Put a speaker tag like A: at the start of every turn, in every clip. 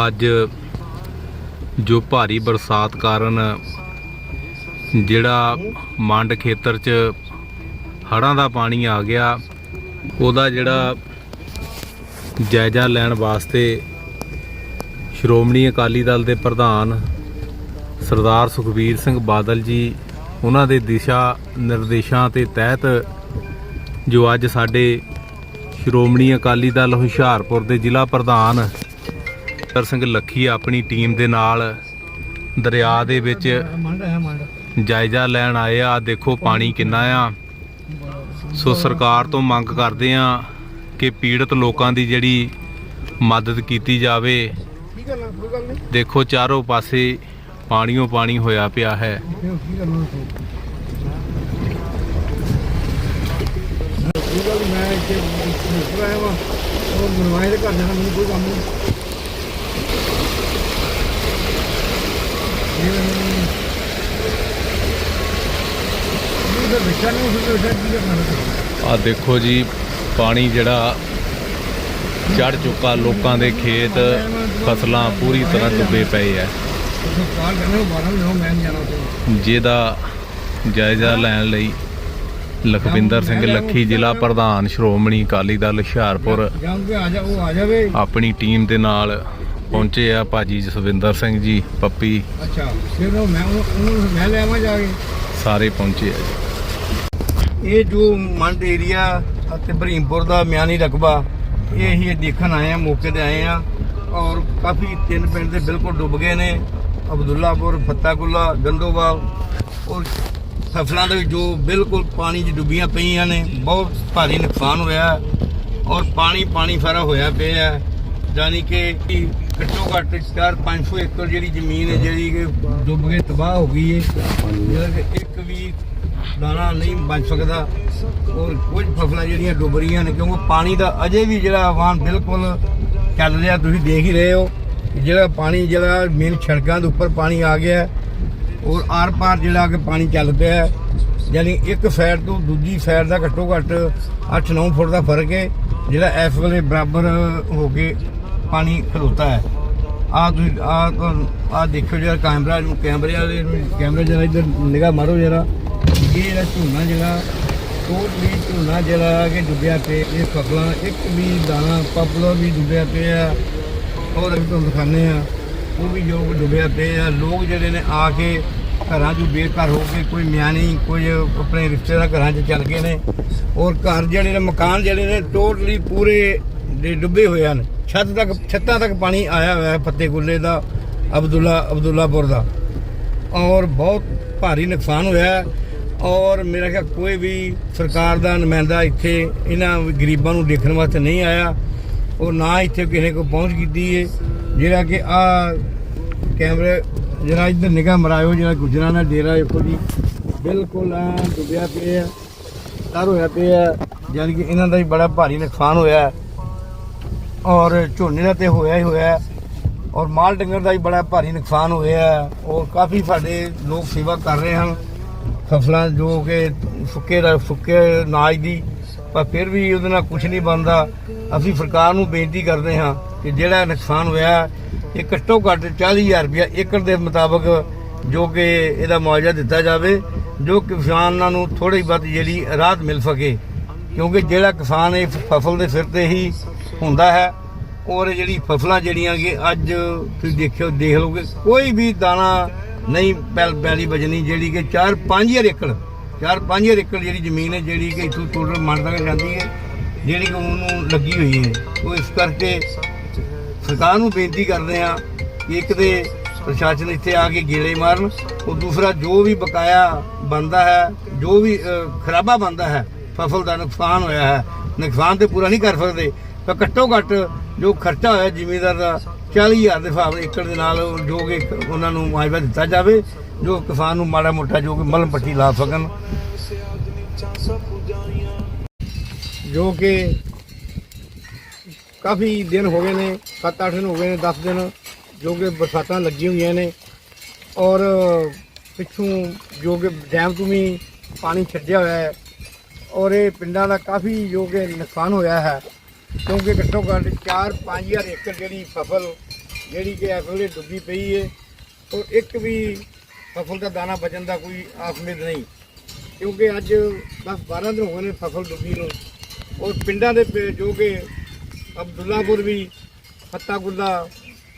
A: ਅੱਜ ਜੋ ਭਾਰੀ ਬਰਸਾਤ ਕਾਰਨ ਜਿਹੜਾ ਮੰਡ ਖੇਤਰ 'ਚ ਹੜ੍ਹਾਂ ਦਾ ਪਾਣੀ ਆ ਗਿਆ ਉਹਦਾ ਜਿਹੜਾ ਜਾਇਜ਼ਾ ਲੈਣ ਵਾਸਤੇ ਸ਼੍ਰੋਮਣੀ ਅਕਾਲੀ ਦਲ ਦੇ ਪ੍ਰਧਾਨ ਸਰਦਾਰ ਸੁਖਬੀਰ ਸਿੰਘ ਬਾਦਲ ਜੀ ਉਹਨਾਂ ਦੇ ਦਿਸ਼ਾ ਨਿਰਦੇਸ਼ਾਂ ਤੇ ਤਹਿਤ ਜੋ ਅੱਜ ਸਾਡੇ ਸ਼੍ਰੋਮਣੀ ਅਕਾਲੀ ਦਲ ਹੁਸ਼ਿਆਰਪੁਰ ਦੇ ਜ਼ਿਲ੍ਹਾ ਪ੍ਰਧਾਨ ਕਰ ਸਿੰਘ ਲੱਖੀ ਆਪਣੀ ਟੀਮ ਦੇ ਨਾਲ ਦਰਿਆ ਦੇ ਵਿੱਚ ਜਾਇਜ਼ਾ ਲੈਣ ਆਏ ਆ। ਦੇਖੋ ਪਾਣੀ ਕਿੰਨਾ ਆ। ਸੋ ਸਰਕਾਰ ਤੋਂ ਮੰਗ ਕਰਦੇ ਆ ਕਿ ਪੀੜਤ ਲੋਕਾਂ ਦੀ ਜਿਹੜੀ ਮਦਦ ਕੀਤੀ ਜਾਵੇ। ਦੇਖੋ, ਚਾਰੋਂ ਪਾਸੇ ਪਾਣੀਓ ਪਾਣੀ ਹੋਇਆ ਪਿਆ ਹੈ।
B: ਮੈਂ ਇੱਥੇ ਮਿਸਟਰ ਆਇਆ ਉਹ ਮਨਵਾਏ ਦੇ ਘਰ ਜਾਣਾ ਮੈਨੂੰ ਕੋਈ ਕੰਮ ਨਹੀਂ ਇਹ ਤਾਂ ਬੱਚਾ ਨੂੰ ਫਿਰ ਬੱਚਾ ਕੀ ਕਰਨਾ
A: ਆ ਦੇਖੋ ਜੀ ਪਾਣੀ ਜਿਹੜਾ ਚੜ ਚੁੱਕਾ ਲੋਕਾਂ ਦੇ ਖੇਤ ਫਸਲਾਂ ਪੂਰੀ ਤਰ੍ਹਾਂ ਡੁੱਬੇ ਪਏ ਆ।
B: ਸਰਕਾਰ ਕਹਿੰਦੇ ਉਹ 12 ਵਜੇ ਮੈਂ ਨਹੀਂ ਜਾਣਾ ਉੱਥੇ।
A: ਜਿਹਦਾ ਜਾਇਜ਼ਾ ਲੈਣ ਲਈ ਲਖਵਿੰਦਰ ਸਿੰਘ ਲੱਖੀ ਜ਼ਿਲ੍ਹਾ ਪ੍ਰਧਾਨ ਸ਼੍ਰੋਮਣੀ ਅਕਾਲੀ ਦਲ ਹੁਸ਼ਿਆਰਪੁਰ।
B: ਜਾਂ ਕਿ ਆ ਜਾ ਉਹ ਆ ਜਾਵੇ।
A: ਆਪਣੀ ਟੀਮ ਦੇ ਨਾਲ ਪਹੁੰਚੇ ਆ ਭਾਜੀ ਜਸਵਿੰਦਰ ਸਿੰਘ ਜੀ ਪੱਪੀ।
B: ਅੱਛਾ ਫਿਰ ਉਹ ਮੈਂ ਉਹਨੂੰ ਉਹਨੂੰ ਮੈਂ ਲੈ ਆਵਾਂ ਜਾ ਕੇ?
A: ਸਾਰੇ ਪਹੁੰਚੇ ਆ ਜੀ।
B: ਇਹ ਜੋ ਮੰਡ ਏਰੀਆ ਅਤੇ ਬਰੀਮਪੁਰ ਦਾ ਮਿਆਨੀ ਰਕਬਾ, ਇਹ ਅਸੀਂ ਦੇਖਣ ਆਏ ਆ ਮੌਕੇ ਤੇ ਆਏ ਆ ਔਰ ਕਾਫੀ ਤਿੰਨ ਪਿੰਡ ਦੇ ਬਿਲਕੁਲ ਡੁੱਬ ਗਏ ਨੇ। ਅਬਦੁੱਲਾਪੁਰ, ਫੱਤਾਕੁੱਲਾ ਗੰਦੋਵਾਲ ਔਰ ਫਸਲਾਂ ਦੇ ਜੋ ਬਿਲਕੁਲ ਪਾਣੀ 'ਚ ਡੁੱਬੀਆਂ ਪਈਆਂ ਨੇ, ਬਹੁਤ ਭਾਰੀ ਨੁਕਸਾਨ ਹੋਇਆ ਔਰ ਪਾਣੀ ਪਾਣੀ ਸਾਰਾ ਹੋਇਆ ਪਿਆ ਹੈ। ਕਿ ਘੱਟੋ ਘੱਟ 4-500 ਏਕੜ ਜਿਹੜੀ ਜ਼ਮੀਨ ਹੈ, ਜਿਹੜੀ ਕਿ ਡੁੱਬ ਕੇ ਤਬਾਹ ਹੋ ਗਈ ਹੈ। ਇੱਕ ਵੀ ਦਾਣਾ ਨਹੀਂ ਬਚ ਸਕਦਾ। ਔਰ ਕੁਝ ਫਸਲਾਂ ਜਿਹੜੀਆਂ ਡੁੱਬ ਰਹੀਆਂ ਨੇ, ਕਿਉਂਕਿ ਪਾਣੀ ਦਾ ਅਜੇ ਵੀ ਜਿਹੜਾ ਵਾਹਨ ਬਿਲਕੁਲ ਚੱਲ ਰਿਹਾ, ਤੁਸੀਂ ਦੇਖ ਹੀ ਰਹੇ ਹੋ ਜਿਹੜਾ ਪਾਣੀ, ਜਿਹੜਾ ਮੇਨ ਸੜਕਾਂ ਦੇ ਉੱਪਰ ਪਾਣੀ ਆ ਗਿਆ ਔਰ ਆਰ ਪਾਰ ਜਿਹੜਾ ਕਿ ਪਾਣੀ ਚੱਲ ਪਿਆ ਯਾਨੀ ਇੱਕ ਸਾਈਡ ਤੋਂ ਦੂਜੀ ਸਾਈਡ ਦਾ ਘੱਟੋ ਘੱਟ 8-9 ਫੁੱਟ ਦਾ ਫ਼ਰਕ ਹੈ, ਜਿਹੜਾ ਇਸ ਵੇਲੇ ਬਰਾਬਰ ਹੋ ਕੇ ਪਾਣੀ ਖਲੋਤਾ ਹੈ। ਆ ਤੁਸੀਂ ਆ ਆ ਦੇਖੋ ਜਿਹੜਾ ਕੈਮਰਾ ਨੂੰ ਕੈਮਰੇ ਵਾਲੇ ਨੂੰ, ਕੈਮਰਾ ਜਰਾ ਇੱਧਰ ਨਿਗਾਹ ਮਾਰੋ ਜਰਾ। ਇਹ ਜਿਹੜਾ ਝੋਨਾ ਜਿਹੜਾ ਟੋਟਲੀ ਝੋਨਾ ਜਿਹੜਾ ਕਿ ਡੁੱਬਿਆ ਪਿਆ, ਇਹ ਫਸਲਾਂ, ਇੱਕ ਵੀ ਦਾਣਾ ਪਪੂਲਰ ਵੀ ਡੁੱਬਿਆ ਪਿਆ ਔਰ ਅਸੀਂ ਤੁਹਾਨੂੰ ਦਿਖਾਉਂਦੇ ਆ ਉਹ ਵੀ ਜੋ ਡੁੱਬਿਆ ਪਿਆ ਲੋਕ ਜਿਹੜੇ ਨੇ ਆ ਕੇ ਘਰਾਂ 'ਚੋਂ ਬੇਘਰ ਹੋ ਕੇ, ਕੋਈ ਮਿਆਣੀ ਕੋਈ ਆਪਣੇ ਰਿਸ਼ਤੇਦਾਰ ਘਰਾਂ 'ਚ ਚੱਲ ਗਏ ਨੇ, ਔਰ ਘਰ ਜਿਹੜੇ ਨੇ, ਮਕਾਨ ਜਿਹੜੇ ਨੇ ਟੋਟਲੀ ਪੂਰੇ ਦੇ ਡੁੱਬੇ ਹੋਏ ਹਨ। ਛੱਤ ਤੱਕ, ਛੱਤਾਂ ਤੱਕ ਪਾਣੀ ਆਇਆ ਹੋਇਆ ਹੈ ਫੱਤੇ ਗੁੱਲੇ ਦਾ, ਅਬਦੁੱਲਾ, ਅਬਦੁੱਲਾਪੁਰ ਦਾ। ਔਰ ਬਹੁਤ ਭਾਰੀ ਨੁਕਸਾਨ ਹੋਇਆ। ਔਰ ਮੇਰਾ ਖਿਆਲ ਕੋਈ ਵੀ ਸਰਕਾਰ ਦਾ ਨੁਮਾਇੰਦਾ ਇੱਥੇ ਇਹਨਾਂ ਗਰੀਬਾਂ ਨੂੰ ਦੇਖਣ ਵਾਸਤੇ ਨਹੀਂ ਆਇਆ ਔਰ ਨਾ ਇੱਥੇ ਕਿਸੇ ਕੋ ਪਹੁੰਚ ਕੀਤੀ ਹੈ ਜਿਹੜਾ ਕਿ ਆ ਕੈਮਰੇ, ਜਿਹੜਾ ਇੱਧਰ ਨਿਗਾਹ ਮਰਾਇਓ, ਜਿਹੜਾ ਗੁਜਰਾਂ ਦਾ ਡੇਰਾ ਇੱਕੋ ਜੀ ਬਿਲਕੁਲ ਆ ਡੁੱਬਿਆ ਪਿਆ ਤਰ ਹੋਇਆ ਪਿਆ ਯਾਨੀ ਕਿ ਇਹਨਾਂ ਦਾ ਵੀ ਬੜਾ ਭਾਰੀ ਨੁਕਸਾਨ ਹੋਇਆ ਔਰ ਝੋਨੇ ਦਾ ਤੇ ਹੋਇਆ ਹੀ ਹੋਇਆ ਔਰ ਮਾਲ ਡੰਗਰ ਦਾ ਵੀ ਬੜਾ ਭਾਰੀ ਨੁਕਸਾਨ ਹੋਇਆ ਔਰ ਕਾਫੀ ਸਾਡੇ ਲੋਕ ਸੇਵਾ ਕਰ ਰਹੇ ਹਨ। ਫਸਲਾਂ ਜੋ ਕਿ ਸੁੱਕੇ ਦਾ ਸੁੱਕੇ ਅਨਾਜ ਦੀ, ਪਰ ਫਿਰ ਵੀ ਉਹਦੇ ਨਾਲ ਕੁਝ ਨਹੀਂ ਬਣਦਾ। ਅਸੀਂ ਸਰਕਾਰ ਨੂੰ ਬੇਨਤੀ ਕਰਦੇ ਹਾਂ ਕਿ ਜਿਹੜਾ ਨੁਕਸਾਨ ਹੋਇਆ, ਇਹ ਘੱਟੋ ਘੱਟ 40000 ਰੁਪਇਆ ਏਕੜ ਦੇ ਮੁਤਾਬਕ ਜੋ ਕਿ ਇਹਦਾ ਮੁਆਵਜ਼ਾ ਦਿੱਤਾ ਜਾਵੇ, ਜੋ ਕਿਸਾਨਾਂ ਨੂੰ ਥੋੜੀ ਬਹੁਤ ਜਿਹੜੀ ਰਾਹਤ ਮਿਲ ਸਕੇ। ਕਿਉਂਕਿ ਜਿਹੜਾ ਕਿਸਾਨ ਇਹ ਫਸਲ ਦੇ ਸਿਰ ਤੇ ਹੀ ਹੁੰਦਾ ਹੈ, ਔਰ ਜਿਹੜੀ ਫਸਲਾਂ ਜਿਹੜੀਆਂ ਕਿ ਅੱਜ ਤੁਸੀਂ ਦੇਖਿਓ, ਦੇਖ ਲਓਗੇ, ਕੋਈ ਵੀ ਦਾਣਾ ਨਹੀਂ ਪੈਲ ਪੈਲੀ ਬਜਣੀ ਜਿਹੜੀ ਕਿ 4-5000 ਏਕੜ 4-5000 ਏਕੜ ਜਿਹੜੀ ਜ਼ਮੀਨ ਹੈ, ਜਿਹੜੀ ਕਿ ਇਥੋਂ ਟੋਟਲ ਮੰਨ ਤੱਕ ਜਾਂਦੀ ਹੈ, ਜਿਹੜੀ ਕਿ ਉਹਨੂੰ ਲੱਗੀ ਹੋਈ ਹੈ। ਉਹ ਇਸ ਕਰਕੇ ਸਰਕਾਰ ਨੂੰ ਬੇਨਤੀ ਕਰਦੇ ਆ ਕਿ ਇੱਕ ਤੇ ਪ੍ਰਸ਼ਾਸਨ ਇੱਥੇ ਆ ਕੇ ਗੇੜੇ ਮਾਰਨ, ਉਹ ਦੂਸਰਾ ਜੋ ਵੀ ਬਕਾਇਆ ਬੰਦਾ ਹੈ, ਜੋ ਵੀ ਖਰਾਬਾ ਬੰਦਾ ਹੈ, ਫਸਲ ਦਾ ਨੁਕਸਾਨ ਹੋਇਆ ਹੈ, ਨੁਕਸਾਨ ਤੇ ਪੂਰਾ ਨਹੀਂ ਕਰ ਸਕਦੇ, ਤਾਂ ਘੱਟੋ ਘੱਟ ਜੋ ਖਰਚਾ ਹੋਇਆ ਜ਼ਿਮੀਦਾਰ ਦਾ 40000 ਦੇ ਹਿਸਾਬ ਨਾਲ ਏਕੜ ਦੇ ਨਾਲ ਜੋ ਕਿ ਉਹਨਾਂ ਨੂੰ ਮੁਆਵਜ਼ਾ ਦਿੱਤਾ ਜਾਵੇ, ਜੋ ਕਿਸਾਨ ਨੂੰ ਮਾੜਾ ਮੋਟਾ ਜੋ ਕਿ ਮਲਮ ਪੱਟੀ ਲਾ ਸਕਣ। ਜੋ ਕਿ ਕਾਫੀ ਦਿਨ ਹੋ ਗਏ ਨੇ 7-8 ਦਿਨ ਹੋ ਗਏ ਨੇ 10 ਦਿਨ ਜੋ ਕਿ ਬਰਸਾਤਾਂ ਲੱਗੀਆਂ ਹੋਈਆਂ ਨੇ ਔਰ ਪਿੱਛੋਂ ਜੋ ਕਿ ਡੈਮ ਤੋਂ ਵੀ ਪਾਣੀ ਛੱਡਿਆ ਹੋਇਆ ਹੈ ਔਰ ਇਹ ਪਿੰਡਾਂ ਦਾ ਕਾਫੀ ਜੋ ਕਿ ਨੁਕਸਾਨ ਹੋਇਆ ਹੈ। ਕਿਉਂਕਿ ਘੱਟੋ ਘੱਟ 4-5000 ਏਕੜ ਜਿਹੜੀ ਫਸਲ ਜਿਹੜੀ ਕਿ ਇਸ ਵੇਲੇ ਡੁੱਬੀ ਪਈ ਹੈ ਔਰ ਇੱਕ ਵੀ ਫਸਲ ਦਾ ਦਾਣਾ ਬਚਣ ਦਾ ਕੋਈ ਆਸਮੇਦ ਨਹੀਂ। ਕਿਉਂਕਿ ਅੱਜ 10-12 ਦਿਨ ਹੋਏ ਨੇ ਫਸਲ ਡੁੱਬੀ ਨੂੰ ਔਰ ਪਿੰਡਾਂ ਦੇ ਪ- ਜੋ ਕਿ ਅਬਦੁੱਲਾਪੁਰ ਵੀ ਫੱਤਾਗੁੱਲਾ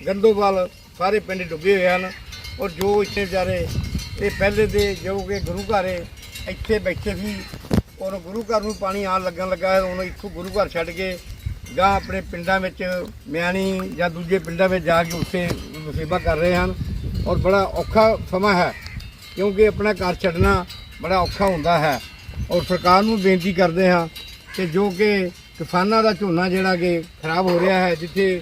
B: ਗੰਦੋਵਾਲ ਸਾਰੇ ਪਿੰਡ ਡੁੱਬੇ ਹੋਏ ਹਨ ਔਰ ਜੋ ਇੱਥੇ ਵਿਚਾਰੇ ਇਹ ਪਹਿਲੇ ਦੇ ਜੋ ਕਿ ਗੁਰੂ ਘਰ ਹੈ, ਇੱਥੇ ਬੈਠੇ ਸੀ ਔਰ ਗੁਰੂ ਘਰ ਨੂੰ ਪਾਣੀ ਆਣ ਲੱਗਣ ਲੱਗਾ ਹੈ ਹੁਣ ਇੱਥੋਂ ਗੁਰੂ ਘਰ ਛੱਡ ਕੇ ਗਾਂ ਆਪਣੇ ਪਿੰਡਾਂ ਵਿੱਚ ਮਿਆਣੀ ਜਾਂ ਦੂਜੇ ਪਿੰਡਾਂ ਵਿੱਚ ਜਾ ਕੇ ਉੱਥੇ ਮੁਸੀਬਾ ਕਰ ਰਹੇ ਹਨ ਔਰ ਬੜਾ ਔਖਾ ਸਮਾਂ ਹੈ ਕਿਉਂਕਿ ਆਪਣਾ ਘਰ ਛੱਡਣਾ ਬੜਾ ਔਖਾ ਹੁੰਦਾ ਹੈ ਔਰ ਸਰਕਾਰ ਨੂੰ ਬੇਨਤੀ ਕਰਦੇ ਹਾਂ ਕਿ ਜੋ ਕਿ ਕਿਸਾਨਾਂ ਦਾ ਝੋਨਾ ਜਿਹੜਾ ਕਿ ਖਰਾਬ ਹੋ ਰਿਹਾ ਹੈ, ਜਿੱਥੇ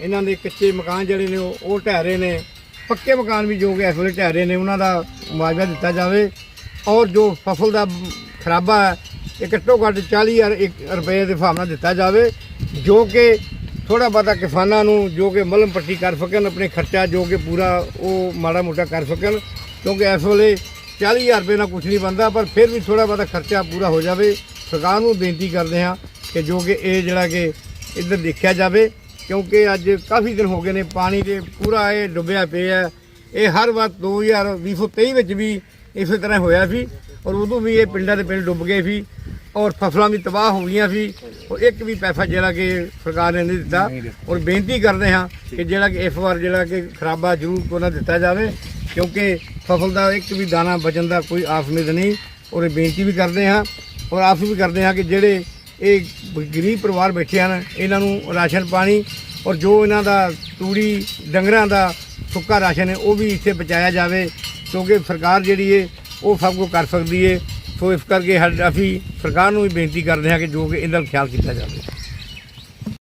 B: ਇਹਨਾਂ ਦੇ ਕੱਚੇ ਮਕਾਨ ਜਿਹੜੇ ਨੇ ਉਹ ਉਹ ਢਹਿ ਰਹੇ ਨੇ, ਪੱਕੇ ਮਕਾਨ ਵੀ ਜੋ ਕਿ ਇਸ ਵੇਲੇ ਢਹਿ ਰਹੇ ਨੇ, ਉਹਨਾਂ ਦਾ ਮੁਆਵਜ਼ਾ ਦਿੱਤਾ ਜਾਵੇ ਔਰ ਜੋ ਫਸਲ ਦਾ ਖਰਾਬਾ ਹੈ, ਇਹ ਘੱਟੋ ਘੱਟ 40000 ਇੱਕ ਰੁਪਏ ਦੇ ਹਿਸਾਬ ਨਾਲ ਦਿੱਤਾ ਜਾਵੇ ਜੋ ਕਿ ਥੋੜਾ ਬਹੁਤਾ ਕਿਸਾਨਾਂ ਨੂੰ ਜੋ ਕਿ ਮਲਮ ਪੱਟੀ ਕਰ ਸਕਣ, ਆਪਣੇ ਖਰਚਾ ਜੋ ਕਿ ਪੂਰਾ ਉਹ ਮਾੜਾ ਮੋਟਾ ਕਰ ਸਕਣ, ਕਿਉਂਕਿ ਇਸ ਵੇਲੇ 40000 ਰੁਪਏ ਨਾਲ ਕੁਝ ਨਹੀਂ ਬਣਦਾ, ਪਰ ਫਿਰ ਵੀ ਥੋੜਾ ਬਹੁਤਾ ਖਰਚਾ ਪੂਰਾ ਹੋ ਜਾਵੇ। ਸਰਕਾਰ ਨੂੰ ਬੇਨਤੀ ਕਰਦੇ ਹਾਂ ਕਿ ਜੋ ਕਿ ਇਹ ਜਿਹੜਾ ਕਿ ਇੱਧਰ ਦੇਖਿਆ ਜਾਵੇ, ਕਿਉਂਕਿ ਅੱਜ ਕਾਫੀ ਦਿਨ ਹੋ ਗਏ ਨੇ, ਪਾਣੀ ਦੇ ਪੂਰਾ ਇਹ ਡੁੱਬਿਆ ਪਿਆ ਇਹ ਹਰ ਵਾਰ 2023 ਵਿੱਚ ਵੀ ਇਸੇ ਤਰ੍ਹਾਂ ਹੋਇਆ ਸੀ, ਔਰ ਉਦੋਂ ਵੀ ਇਹ ਪਿੰਡਾਂ ਦੇ ਪਿੰਡ ਡੁੱਬ ਗਏ ਸੀ। ਔਰ ਫਸਲਾਂ ਵੀ ਤਬਾਹ ਹੋ ਗਈਆਂ ਸੀ ਔਰ ਇੱਕ ਵੀ ਪੈਸਾ ਜਿਹੜਾ ਕਿ ਸਰਕਾਰ ਨੇ ਨਹੀਂ ਦਿੱਤਾ। ਔਰ ਬੇਨਤੀ ਕਰਦੇ ਹਾਂ ਕਿ ਜਿਹੜਾ ਕਿ ਇਸ ਵਾਰ ਜਿਹੜਾ ਕਿ ਖਰਾਬਾ ਜ਼ਰੂਰ ਕੋਨਾ ਦਿੱਤਾ ਜਾਵੇ ਕਿਉਂਕਿ ਫਸਲ ਦਾ ਇੱਕ ਵੀ ਦਾਣਾ ਬਚਣ ਦਾ ਕੋਈ ਆਸਮਿਦ ਨਹੀਂ। ਔਰ ਇਹ ਬੇਨਤੀ ਵੀ ਕਰਦੇ ਹਾਂ ਔਰ ਆਸ ਵੀ ਕਰਦੇ ਹਾਂ ਕਿ ਜਿਹੜੇ ਇਹ ਗਰੀਬ ਪਰਿਵਾਰ ਬੈਠੇ ਹਨ ਇਹਨਾਂ ਨੂੰ ਰਾਸ਼ਨ ਪਾਣੀ ਔਰ ਜੋ ਇਹਨਾਂ ਦਾ ਤੂੜੀ ਡੰਗਰਾਂ ਦਾ ਸੁੱਕਾ ਰਾਸ਼ਨ ਹੈ ਉਹ ਵੀ ਇੱਥੇ ਪਹੁੰਚਾਇਆ ਜਾਵੇ ਕਿਉਂਕਿ ਸਰਕਾਰ ਜਿਹੜੀ ਹੈ ਉਹ ਸਭ ਕੁਝ ਕਰ ਸਕਦੀ ਹੈ। ਸੋ ਇਸ ਕਰਕੇ ਸਾਡਾ- ਅਸੀਂ ਸਰਕਾਰ ਨੂੰ ਵੀ ਬੇਨਤੀ ਕਰਦੇ ਹਾਂ ਕਿ ਜੋ ਕਿ ਇਹਦਾ ਖਿਆਲ ਕੀਤਾ ਜਾਵੇ।